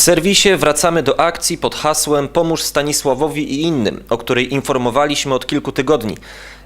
W serwisie wracamy do akcji pod hasłem Pomóż Stanisławowi i innym, o której informowaliśmy od kilku tygodni.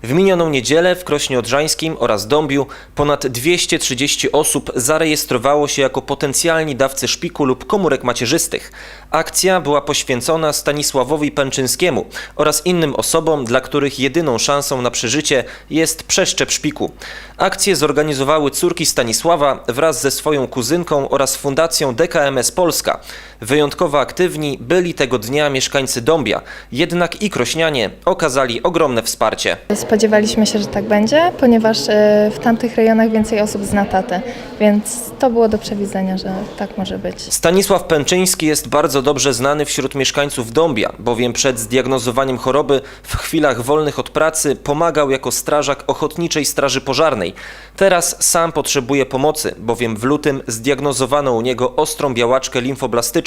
W minioną niedzielę w Krośnie Odrzańskim oraz Dąbiu ponad 230 osób zarejestrowało się jako potencjalni dawcy szpiku lub komórek macierzystych. Akcja była poświęcona Stanisławowi Pęczyńskiemu oraz innym osobom, dla których jedyną szansą na przeżycie jest przeszczep szpiku. Akcję zorganizowały córki Stanisława wraz ze swoją kuzynką oraz Fundacją DKMS Polska. Wyjątkowo aktywni byli tego dnia mieszkańcy Dąbia, jednak i krośnianie okazali ogromne wsparcie. Spodziewaliśmy się, że tak będzie, ponieważ e, w tamtych rejonach więcej osób zna tatę, więc to było do przewidzenia, że tak może być. Stanisław Pęczyński jest bardzo dobrze znany wśród mieszkańców Dąbia, bowiem przed zdiagnozowaniem choroby w chwilach wolnych od pracy pomagał jako strażak Ochotniczej Straży Pożarnej. Teraz sam potrzebuje pomocy, bowiem w lutym zdiagnozowano u niego ostrą białaczkę limfoblastyczną.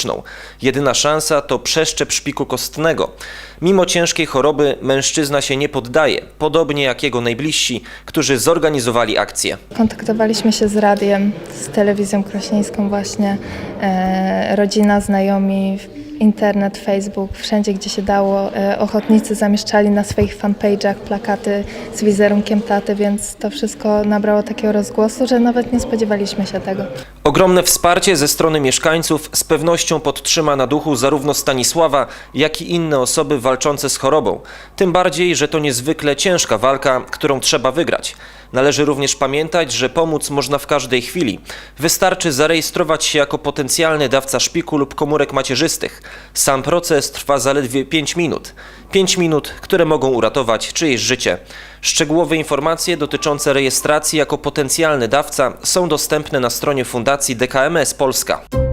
Jedyna szansa to przeszczep szpiku kostnego. Mimo ciężkiej choroby mężczyzna się nie poddaje, podobnie jak jego najbliżsi, którzy zorganizowali akcję. Kontaktowaliśmy się z radiem, z telewizją krośnieńską właśnie, e, rodzina, znajomi, internet, Facebook, wszędzie gdzie się dało. E, ochotnicy zamieszczali na swoich fanpage'ach plakaty z wizerunkiem taty, więc to wszystko nabrało takiego rozgłosu, że nawet nie spodziewaliśmy się tego. Ogromne wsparcie ze strony mieszkańców z pewnością podtrzyma na duchu zarówno Stanisława, jak i inne osoby walczące z chorobą. Tym bardziej, że to niezwykle ciężka walka, którą trzeba wygrać. Należy również pamiętać, że pomóc można w każdej chwili. Wystarczy zarejestrować się jako potencjalny dawca szpiku lub komórek macierzystych. Sam proces trwa zaledwie 5 minut. 5 minut, które mogą uratować czyjeś życie. Szczegółowe informacje dotyczące rejestracji jako potencjalny dawca są dostępne na stronie Fundacji DKMS Polska.